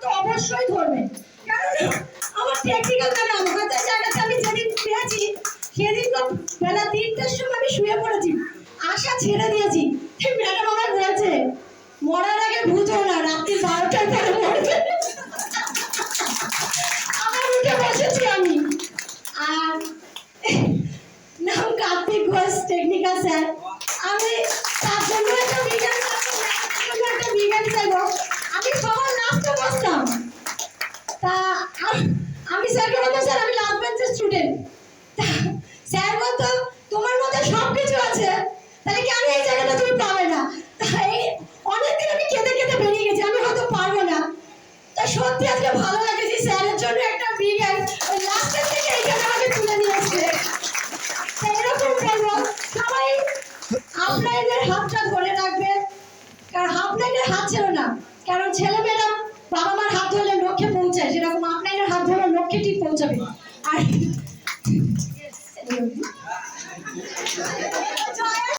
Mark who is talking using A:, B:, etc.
A: তো অবশ্যই ধরবে। আমার টেকনিক্যাল ম্যাডাম হাতের জায়গাতে আমি যেদিন পেয়েছি সেদিন তো বেলা তিনটের সময় আমি শুয়ে পড়েছি। আশা ছেড়ে দিয়েছি। ম্যাডাম আমার বলছে, মরার আগে বুঝো না, রাত্রি বারোটার পরে মরবে। আবার উঠে বসেছি আমি। আর নাম কার্তিক ঘোষ টেকনিক্যাল স্যার আমি তার জন্য একটা বিজ্ঞান একটা বিজ্ঞান চাইব আমি সবার লাস্টে বসতাম তা আম- স্যারকে বলতো স্যার আমি লাস্ট বেঞ্চের স্টুডেন্ট স্যার বলতো, তোমার মধ্যে সব কিছু আছে, তাহলে কেন এই জায়গাটা তুমি পাবে না? তাই অনেকদিন আমি কেঁদে কেঁদে বেরিয়ে গেছি, আমি হয়তো পারব না। তা, সত্যি আজকে ভালো লাগে যে স্যারের জন্য একটা বিজ্ঞান ওই লাস্টের থেকে এইখানে আমাকে তুলে নিয়ে এসছে এরকম করব, সবাই আপনাদের হাতটা ধরে রাখবে, কারণ আপনাদের হাত ছিল না, কারণ ছেলেমেয়েরা বাবা মার ঠিক পৌঁছাবে। আর